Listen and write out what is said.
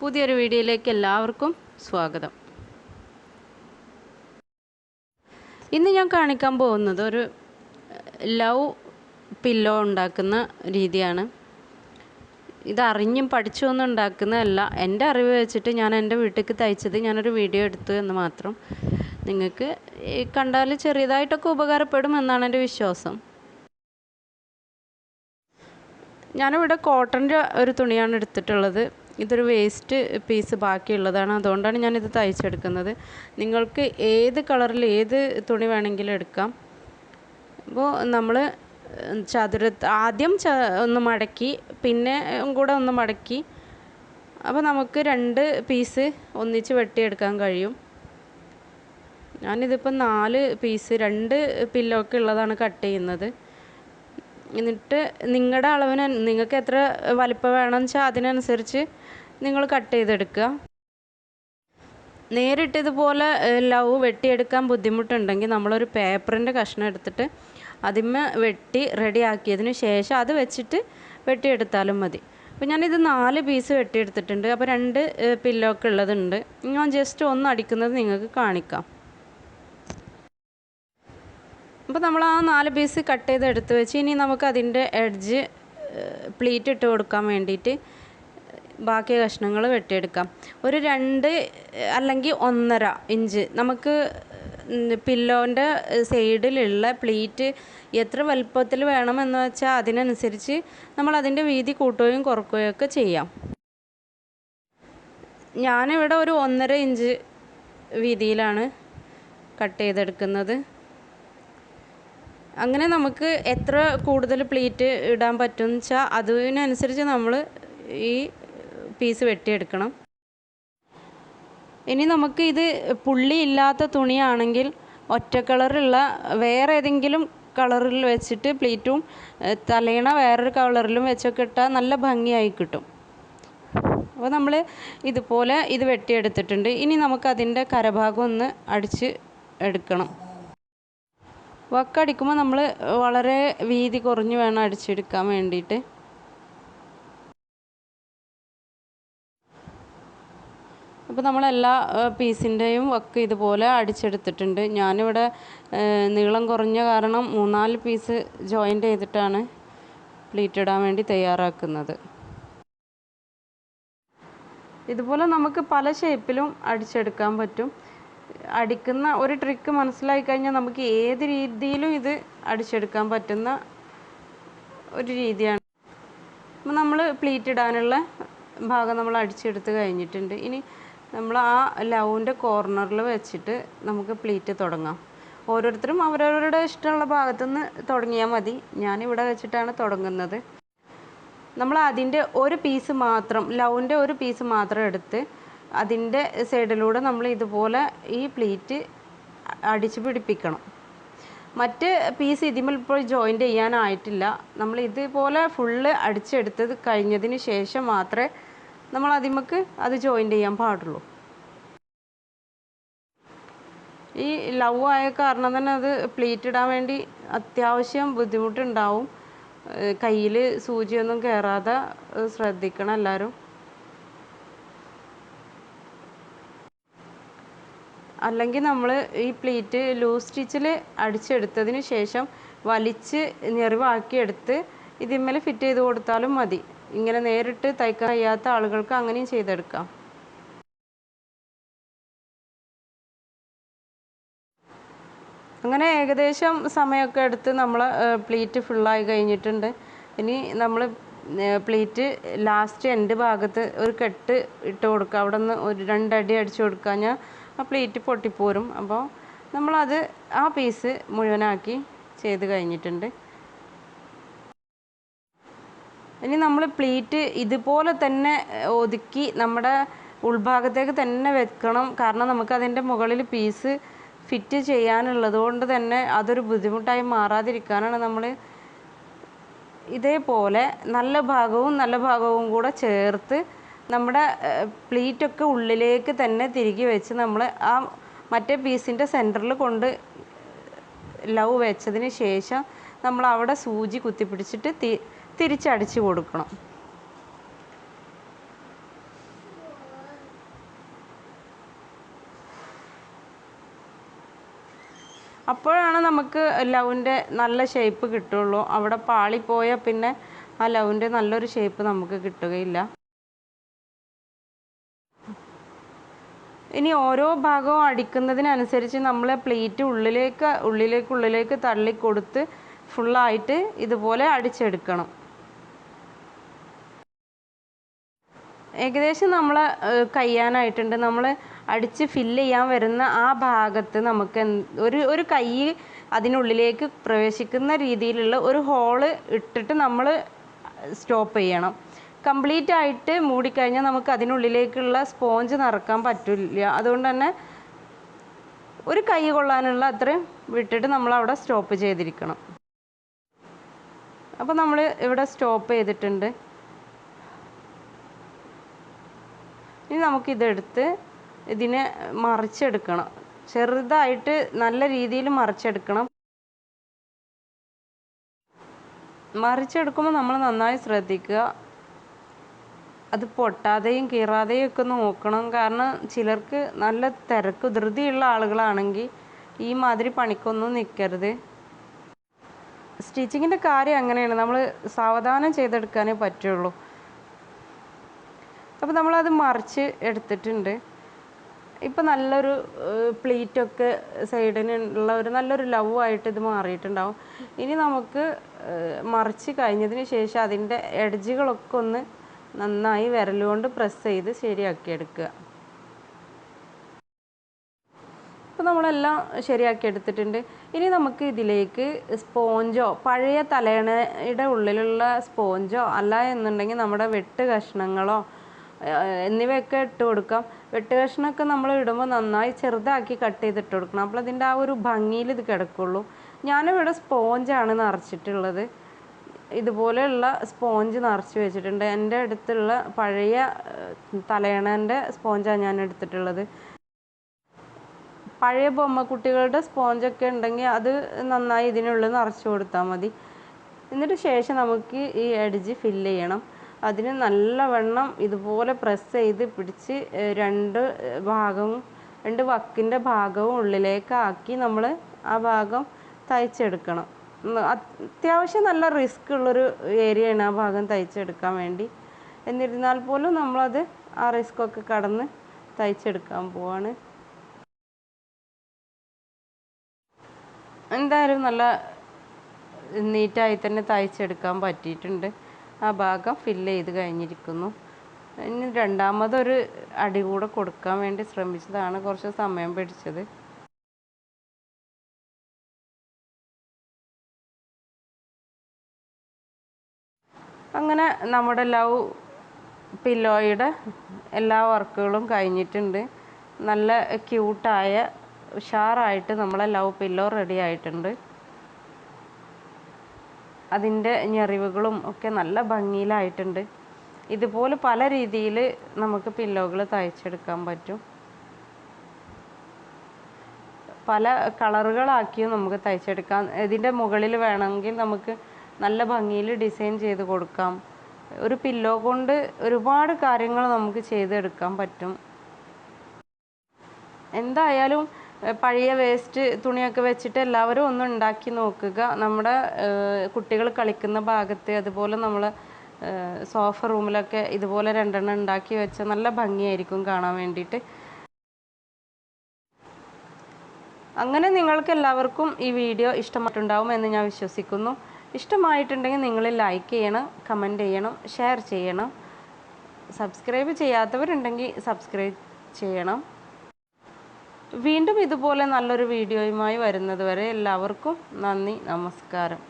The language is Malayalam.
പുതിയൊരു വീഡിയോയിലേക്ക് എല്ലാവർക്കും സ്വാഗതം. ഇന്ന് ഞാൻ കാണിക്കാൻ പോകുന്നത് ഒരു ലവ് പില്ലോ ഉണ്ടാക്കുന്ന രീതിയാണ്. ഇതറിഞ്ഞും അറിഞ്ഞും പഠിച്ചൊന്നും ഉണ്ടാക്കുന്നതല്ല. എന്റെ അറിവ് വെച്ചിട്ട് ഞാൻ എന്റെ വീട്ടിലേക്ക് തയ്ച്ചത് ഞാനൊരു വീഡിയോ എടുത്തു എന്ന് മാത്രം നിങ്ങൾക്ക് കണ്ടാൽ ചെറിയതായിട്ടൊക്കെ ഉപകാരപ്പെടും എന്നാണ് എന്റെ വിശ്വാസം. ഞാനിവിടെ കോട്ടന്റെ ഒരു തുണിയാണ് എടുത്തിട്ടുള്ളത്. ഇതൊരു വേസ്റ്റ് പീസ് ബാക്കിയുള്ളതാണ്. അതുകൊണ്ടാണ് ഞാനിത് തയ്ച്ചെടുക്കുന്നത്. നിങ്ങൾക്ക് ഏത് കളറിൽ ഏത് തുണി വേണമെങ്കിലും എടുക്കാം. അപ്പോൾ നമ്മൾ ചതുര ആദ്യം ച ഒന്ന് മടക്കി പിന്നെ കൂടെ ഒന്ന് മടക്കി. അപ്പോൾ നമുക്ക് രണ്ട് പീസ് ഒന്നിച്ച് വെട്ടിയെടുക്കാൻ കഴിയും. ഞാനിതിപ്പോൾ നാല് പീസ് രണ്ട് പില്ലോക്ക് ഉള്ളതാണ് കട്ട് ചെയ്യുന്നത്. എന്നിട്ട് നിങ്ങളുടെ അളവിന് നിങ്ങൾക്ക് എത്ര വലിപ്പം വേണമെന്ന് വെച്ചാൽ അതിനനുസരിച്ച് നിങ്ങൾ കട്ട് ചെയ്തെടുക്കുക. നേരിട്ട് ഇതുപോലെ ലവ് വെട്ടിയെടുക്കാൻ ബുദ്ധിമുട്ടുണ്ടെങ്കിൽ നമ്മളൊരു പേപ്പറിന്റെ കഷ്ണം എടുത്തിട്ട് അതിന്മേ വെട്ടി റെഡിയാക്കിയതിന് ശേഷം അത് വെച്ചിട്ട് വെട്ടിയെടുത്താലും മതി. അപ്പോൾ ഞാനിത് നാല് പീസ് വെട്ടിയെടുത്തിട്ടുണ്ട്. അപ്പോൾ രണ്ട് പില്ലോക്ക് ഉള്ളതുണ്ട്. ഞാൻ ജസ്റ്റ് ഒന്ന് അടിക്കുന്നത് നിങ്ങൾക്ക് കാണിക്കാം. അപ്പോൾ നമ്മൾ ആ നാല് പീസ് കട്ട് ചെയ്ത് എടുത്ത് വെച്ച് ഇനി നമുക്ക് അതിന്റെ എഡ്ജ് പ്ലീറ്റ് ഇട്ട് കൊടുക്കാൻ വേണ്ടിയിട്ട് ബാക്കി കഷ്ണങ്ങൾ വെട്ടിയെടുക്കാം. ഒരു രണ്ട് അല്ലെങ്കിൽ ഒന്നര ഇഞ്ച്. നമുക്ക് പില്ലോന്റെ സൈഡിലുള്ള പ്ലീറ്റ് എത്ര വലുപ്പത്തിൽ വേണമെന്ന് വെച്ചാൽ അതിനനുസരിച്ച് നമ്മൾ അതിന്റെ വീതി കൂട്ടുകയും കുറക്കുകയും ഒക്കെ ചെയ്യാം. ഞാനിവിടെ ഒരു ഒന്നര ഇഞ്ച് വീതിയിലാണ് കട്ട് ചെയ്തെടുക്കുന്നത്. അങ്ങനെ നമുക്ക് എത്ര കൂടുതൽ പ്ലീറ്റ് ഇടാൻ പറ്റുമെന്ന് വെച്ചാൽ അതിനനുസരിച്ച് നമ്മൾ ഈ പീസ് വെട്ടിയെടുക്കണം. ഇനി നമുക്ക് ഇത് പുള്ളി ഇല്ലാത്ത തുണിയാണെങ്കിൽ ഒറ്റ കളറുള്ള വേറെ ഏതെങ്കിലും കളറിൽ വെച്ചിട്ട് പ്ലീറ്റും തലേണ വേറൊരു കളറിലും വെച്ചൊക്കെ ഇട്ടാൽ നല്ല ഭംഗിയായി കിട്ടും. അപ്പോൾ നമ്മൾ ഇതുപോലെ ഇത് വെട്ടിയെടുത്തിട്ടുണ്ട്. ഇനി നമുക്കതിന്റെ കരഭാഗം ഒന്ന് അടിച്ച് എടുക്കണം. വക്കടിക്കുമ്പോൾ നമ്മൾ വളരെ വീതി കുറഞ്ഞ് വേണം അടിച്ചെടുക്കാൻ വേണ്ടിയിട്ട്. അപ്പോൾ നമ്മളെല്ലാ പീസിന്റെയും വക്ക് ഇതുപോലെ അടിച്ചെടുത്തിട്ടുണ്ട്. ഞാനിവിടെ നീളം കുറഞ്ഞ കാരണം മൂന്നാൽ പീസ് ജോയിന്റ് ചെയ്തിട്ടാണ് പ്ലീറ്റ് ഇടാൻ വേണ്ടി തയ്യാറാക്കുന്നത്. ഇതുപോലെ നമുക്ക് പല ഷേപ്പിലും അടിച്ചെടുക്കാൻ പറ്റും. അടിക്കുന്ന ഒരു ട്രിക്ക് മനസ്സിലായി കഴിഞ്ഞാൽ നമുക്ക് ഏത് രീതിയിലും ഇത് അടിച്ചെടുക്കാൻ പറ്റുന്ന ഒരു രീതിയാണ്. നമ്മൾ പ്ലീറ്റ് ഇടാനുള്ള ഭാഗം നമ്മൾ അടിച്ചെടുത്ത് കഴിഞ്ഞിട്ടുണ്ട്. ഇനി നമ്മൾ ആ ലവിന്റെ കോർണറിൽ വെച്ചിട്ട് നമുക്ക് പ്ലീറ്റ് തുടങ്ങാം. ഓരോരുത്തരും അവരവരുടെ ഇഷ്ടമുള്ള ഭാഗത്തുനിന്ന് തുടങ്ങിയാൽ മതി. ഞാനിവിടെ വെച്ചിട്ടാണ് തുടങ്ങുന്നത്. നമ്മൾ അതിന്റെ ഒരു പീസ് മാത്രം ലവിന്റെ ഒരു പീസ് മാത്രം എടുത്ത് അതിന്റെ സൈഡിലൂടെ നമ്മൾ ഇതുപോലെ ഈ പ്ലീറ്റ് അടിച്ച് പിടിപ്പിക്കണം. മറ്റ് പീസ് ഇതിമേൽ ഇപ്പോൾ ജോയിന്റ് ചെയ്യാനായിട്ടില്ല. നമ്മൾ ഇതുപോലെ ഫുള്ള് അടിച്ചെടുത്തത് കഴിഞ്ഞതിന് ശേഷം മാത്രമേ നമ്മൾ അതിമക്ക് അത് ജോയിൻ ചെയ്യാൻ പാടുള്ളൂ. ഈ ലവ് ആയ കാരണം തന്നെ അത് പ്ലീറ്റ് ഇടാൻ വേണ്ടി അത്യാവശ്യം ബുദ്ധിമുട്ടുണ്ടാവും. കയ്യിൽ സൂചിയൊന്നും കയറാതെ ശ്രദ്ധിക്കണം എല്ലാവരും അല്ലെങ്കിൽ നമ്മൾ ഈ പ്ലീറ്റ് ലൂസ് സ്റ്റിച്ചിൽ അടിച്ചെടുത്തതിന് ശേഷം വലിച്ച് ഞെറിവാക്കിയെടുത്ത് ഇതിന്മേൽ ഫിറ്റ് ചെയ്ത് കൊടുത്താലും മതി. ഇങ്ങനെ നേരിട്ട് തയ്ക്കാൻ കഴിയാത്ത ആളുകൾക്ക് അങ്ങനെയും ചെയ്തെടുക്കാം. അങ്ങനെ ഏകദേശം സമയമൊക്കെ എടുത്ത് നമ്മൾ പ്ലീറ്റ് ഫുള്ളായി കഴിഞ്ഞിട്ടുണ്ട്. ഇനി നമ്മൾ പ്ലീറ്റ് ലാസ്റ്റ് എന്റെ ഭാഗത്ത് ഒരു കെട്ട് ഇട്ട് കൊടുക്കുക. അവിടെ നിന്ന് ഒരു രണ്ടടി അടിച്ചു കൊടുക്കുക. ഞാൻ ആ പ്ലീറ്റ് പൊട്ടിപ്പോരും. അപ്പോൾ നമ്മളത് ആ പീസ് മുഴുവനാക്കി ചെയ്ത് കഴിഞ്ഞിട്ടുണ്ട്. ഇനി നമ്മൾ പ്ലീറ്റ് ഇതുപോലെ തന്നെ ഒതുക്കി നമ്മുടെ ഉൾഭാഗത്തേക്ക് തന്നെ വെക്കണം. കാരണം നമുക്ക് അതിന്റെ മുകളിൽ പീസ് ഫിറ്റ് ചെയ്യാനുള്ളത് കൊണ്ട് തന്നെ അതൊരു ബുദ്ധിമുട്ടായി മാറാതിരിക്കാനാണ് നമ്മൾ ഇതേപോലെ നല്ല ഭാഗവും നല്ല ഭാഗവും കൂടെ ചേർത്ത് നമ്മുടെ പ്ലീറ്റൊക്കെ ഉള്ളിലേക്ക് തന്നെ തിരികെ വെച്ച് നമ്മൾ ആ മറ്റേ പീസിന്റെ സെന്ററിൽ കൊണ്ട് ലവ് വെച്ചതിന് ശേഷം നമ്മൾ അവിടെ സൂചി കുത്തിപ്പിടിച്ചിട്ട് തിരിച്ചടിച്ച് കൊടുക്കണം. അപ്പോഴാണ് നമുക്ക് ലവിന്റെ നല്ല ഷേപ്പ് കിട്ടുള്ളൂ. അവിടെ പാളിപ്പോയാൽ പിന്നെ ആ ലവിന്റെ നല്ലൊരു ഷേപ്പ് നമുക്ക് കിട്ടുകയില്ല. ഇനി ഓരോ ഭാഗവും അടിക്കുന്നതിനനുസരിച്ച് നമ്മൾ പ്ലേറ്റ് ഉള്ളിലേക്ക് ഉള്ളിലേക്ക് ഉള്ളിലേക്ക് തള്ളിക്കൊടുത്ത് ഫുള്ളായിട്ട് ഇതുപോലെ അടിച്ചെടുക്കണം. ഏകദേശം നമ്മൾ കഴിയാനായിട്ടുണ്ട് നമ്മൾ അടിച്ച് ഫില്ല് ചെയ്യാൻ വരുന്ന ആ ഭാഗത്ത് നമുക്ക് ഒരു ഒരു കൈ അതിനുള്ളിലേക്ക് പ്രവേശിക്കുന്ന രീതിയിലുള്ള ഒരു ഹോൾ ഇട്ടിട്ട് നമ്മൾ സ്റ്റോപ്പ് ചെയ്യണം. കംപ്ലീറ്റ് ആയിട്ട് മൂടിക്കഴിഞ്ഞാൽ നമുക്ക് അതിനുള്ളിലേക്കുള്ള സ്പോഞ്ച് നിറക്കാൻ പറ്റില്ല. അതുകൊണ്ട് തന്നെ ഒരു കൈ കൊള്ളാനുള്ള അത്രയും വിട്ടിട്ട് നമ്മൾ അവിടെ സ്റ്റോപ്പ് ചെയ്തിരിക്കണം. അപ്പോൾ നമ്മൾ ഇവിടെ സ്റ്റോപ്പ് ചെയ്തിട്ടുണ്ട്. ഇനി നമുക്കിതെടുത്ത് ഇതിനെ മറിച്ചെടുക്കണം. ചെറുതായിട്ട് നല്ല രീതിയിൽ മറിച്ചെടുക്കണം. മറിച്ചെടുക്കുമ്പോൾ നമ്മൾ നന്നായി ശ്രദ്ധിക്കുക. അത് പൊട്ടാതെയും കീറാതെയും ഒക്കെ നോക്കണം. കാരണം ചിലർക്ക് നല്ല തിരക്ക് ധൃതിയുള്ള ആളുകളാണെങ്കിൽ ഈ മാതിരി പണിക്കൊന്നും നിൽക്കരുത്. സ്റ്റിച്ചിങ്ങിന്റെ കാര്യം അങ്ങനെയാണ്. നമ്മൾ സാവധാനം ചെയ്തെടുക്കാനേ പറ്റുള്ളൂ. അപ്പോൾ നമ്മളത് മറിച്ച് എടുത്തിട്ടുണ്ട്. ഇപ്പം നല്ലൊരു പ്ലീറ്റൊക്കെ സൈഡിനുള്ള ഒരു നല്ലൊരു ലവ് ആയിട്ട് ഇത് മാറിയിട്ടുണ്ടാവും. ഇനി നമുക്ക് മറിച്ച് കഴിഞ്ഞതിന് ശേഷം അതിന്റെ എഡ്ജുകളൊക്കെ ഒന്ന് നന്നായി വിരലുകൊണ്ട് പ്രസ് ചെയ്ത് ശരിയാക്കി എടുക്കുക. അപ്പോൾ നമ്മളെല്ലാം ശരിയാക്കി എടുത്തിട്ടുണ്ട്. ഇനി നമുക്ക് ഇതിലേക്ക് സ്പോഞ്ചോ പഴയ തലയണയുടെ ഉള്ളിലുള്ള സ്പോഞ്ചോ അല്ല എന്നുണ്ടെങ്കിൽ നമ്മുടെ വെട്ട് കഷ്ണങ്ങളോ എന്നിവയൊക്കെ ഇട്ട് കൊടുക്കാം. വെട്ട് കഷ്ണമൊക്കെ നമ്മൾ ഇടുമ്പോൾ നന്നായി ചെറുതാക്കി കട്ട് ചെയ്ത് ഇട്ട് കൊടുക്കണം. അപ്പോൾ അതിന്റെ ആ ഒരു ഭംഗിയിൽ ഇത് കിടക്കുള്ളൂ. ഞാനിവിടെ സ്പോഞ്ചാണ് നിറച്ചിട്ടുള്ളത്. ഇതുപോലെയുള്ള സ്പോഞ്ച് നിറച്ച് വെച്ചിട്ടുണ്ട്. എന്റെ അടുത്തുള്ള പഴയ തലയണേന്റെ സ്പോഞ്ചാണ് ഞാൻ എടുത്തിട്ടുള്ളത്. പഴയ ബൊമ്മക്കുട്ടികളുടെ സ്പോഞ്ചൊക്കെ ഉണ്ടെങ്കിൽ അത് നന്നായി ഇതിനുള്ളിൽ നിറച്ച് കൊടുത്താൽ മതി. എന്നിട്ട് ശേഷം നമുക്ക് ഈ എഡ്ജ് ഫില്ല് ചെയ്യണം. അതിന് നല്ലവണ്ണം ഇതുപോലെ പ്രസ് ചെയ്ത് പിടിച്ച് രണ്ട് ഭാഗവും രണ്ട് വക്കിന്റെ ഭാഗവും ഉള്ളിലേക്കാക്കി നമ്മൾ ആ ഭാഗം തയ്ച്ചെടുക്കണം. അത്യാവശ്യം നല്ല റിസ്ക് ഉള്ളൊരു ഏരിയയാണ് ആ ഭാഗം തയ്ച്ചെടുക്കാൻ വേണ്ടി. എന്നിരുന്നാൽ പോലും നമ്മളത് ആ റിസ്ക്കൊക്കെ കടന്ന് തയ്ച്ചെടുക്കാൻ പോവാണ്. എന്തായാലും നല്ല നീറ്റായി തന്നെ തയ്ച്ചെടുക്കാൻ പറ്റിയിട്ടുണ്ട്. ആ ഭാഗം ഫില്ല് ചെയ്ത് കഴിഞ്ഞിരിക്കുന്നു. ഇനി രണ്ടാമതൊരു അടി കൂടെ കൊടുക്കാൻ വേണ്ടി ശ്രമിച്ചതാണ് കുറച്ച് സമയം പിടിച്ചത്. അങ്ങനെ നമ്മുടെ ലവ് പില്ലോയുടെ എല്ലാ വർക്കുകളും കഴിഞ്ഞിട്ടുണ്ട്. നല്ല ക്യൂട്ടായ ഉഷാറായിട്ട് നമ്മളെ ലവ് പില്ലോ റെഡി ആയിട്ടുണ്ട്. അതിന്റെ ഞെറിവുകളും ഒക്കെ നല്ല ഭംഗിയിലായിട്ടുണ്ട്. ഇതുപോലെ പല രീതിയിൽ നമുക്ക് പില്ലോകൾ തയ്ച്ചെടുക്കാൻ പറ്റും. പല കളറുകളാക്കിയും നമുക്ക് തയ്ച്ചെടുക്കാം. ഇതിന്റെ മുകളിൽ വേണമെങ്കിൽ നമുക്ക് നല്ല ഭംഗിയിൽ ഡിസൈൻ ചെയ്ത് കൊടുക്കാം. ഒരു പില്ലോ കൊണ്ട് ഒരുപാട് കാര്യങ്ങൾ നമുക്ക് ചെയ്തെടുക്കാൻ പറ്റും. എന്തായാലും പഴയ വേസ്റ്റ് തുണിയൊക്കെ വെച്ചിട്ട് എല്ലാവരും ഒന്ന് ഉണ്ടാക്കി നോക്കുക. നമ്മുടെ കുട്ടികൾ കളിക്കുന്ന ഭാഗത്ത് അതുപോലെ നമ്മൾ സോഫ റൂമിലൊക്കെ ഇതുപോലെ രണ്ടെണ്ണം ഉണ്ടാക്കി വെച്ചാൽ നല്ല ഭംഗിയായിരിക്കും കാണാൻ വേണ്ടിയിട്ട്. അങ്ങനെ നിങ്ങൾക്ക് എല്ലാവർക്കും ഈ വീഡിയോ ഇഷ്ടമായിട്ടുണ്ടാവും എന്ന് ഞാൻ വിശ്വസിക്കുന്നു. ഇഷ്ടമായിട്ടുണ്ടെങ്കിൽ നിങ്ങൾ ലൈക്ക് ചെയ്യണം കമന്റ് ചെയ്യണം ഷെയർ ചെയ്യണം. സബ്സ്ക്രൈബ് ചെയ്യാത്തവരുണ്ടെങ്കിൽ സബ്സ്ക്രൈബ് ചെയ്യണം. വീണ്ടും ഇതുപോലെ നല്ലൊരു വീഡിയോയുമായി വരുന്നത് വരെ എല്ലാവർക്കും നന്ദി നമസ്കാരം.